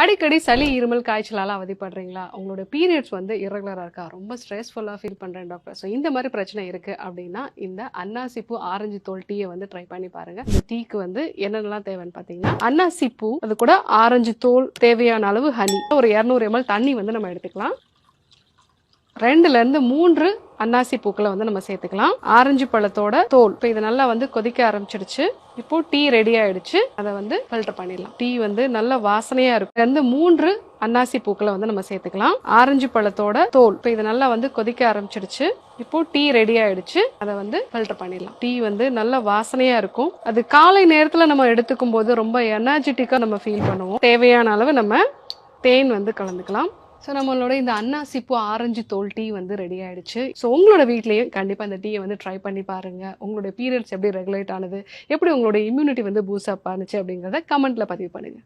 அடிக்கடி சளி இருமல் காய்ச்சலால் அவதிப்படுறீங்களா? உங்களோட பீரியட்ஸ் வந்து இரகுலராக இருக்கா? ரொம்ப ஸ்ட்ரெஸ்ஃபுல்லாக ஃபீல் பண்ணுறேன் டாக்டர் ஸோ இந்த மாதிரி பிரச்சனை இருக்குது அப்படின்னா இந்த அன்னாசிப்பூ ஆரஞ்சு தோல் டீயை வந்து ட்ரை பண்ணி பாருங்கள் இந்த டீக்கு வந்து என்னென்னலாம் தேவைன்னு பார்த்தீங்கன்னா அன்னாசிப்பூ அது கூட ஆரஞ்சு தோல் தேவையான அளவு ஹனி ஒரு இரநூறு எம்எல் தண்ணி வந்து நம்ம எடுத்துக்கலாம். ரெண்டுலேருந்து மூன்று அன்னாசி பூக்களை வந்து நம்ம சேர்த்துக்கலாம். ஆரஞ்சு பழத்தோட தோல். இப்போ இது நல்லா வந்து கொதிக்க ஆரம்பிச்சிடுச்சு இப்போ டீ ரெடி ஆயிடுச்சு. அதை வந்து ஃபில்டர் பண்ணிடலாம். டீ வந்து நல்ல வாசனையா இருக்கும். வந்து மூன்று அன்னாசி பூக்களை வந்து நம்ம சேர்த்துக்கலாம். ஆரஞ்சு பழத்தோட தோல். இப்போ இது நல்லா வந்து கொதிக்க ஆரம்பிச்சிடுச்சு இப்போ டீ ரெடி ஆயிடுச்சு. அதை வந்து ஃபில்டர் பண்ணிடலாம். டீ வந்து நல்ல வாசனையா இருக்கும். அது காலை நேரத்துல நம்ம எடுத்துக்கும் போது ரொம்ப எனர்ஜெட்டிக்கா நம்ம ஃபீல் பண்ணுவோம். தேவையான அளவு நம்ம தேன் வந்து கலந்துக்கலாம். ஸோ நம்மளோட இந்த அன்னாசிப்பூ ஆரஞ்சு தோல் டீ வந்து ரெடி ஆயிடுச்சு. ஸோ உங்களோட வீட்லேயும் கண்டிப்பாக அந்த டீயை வந்து ட்ரை பண்ணி பாருங்க. உங்களோட பீரியட்ஸ் எப்படி ரெகுலேட் ஆனது? எப்படி உங்களோட இம்யூனிட்டி வந்து பூஸ்ட் அப் ஆனுச்சு அப்படிங்கிறத கமெண்ட்ல பதிவு பண்ணுங்க.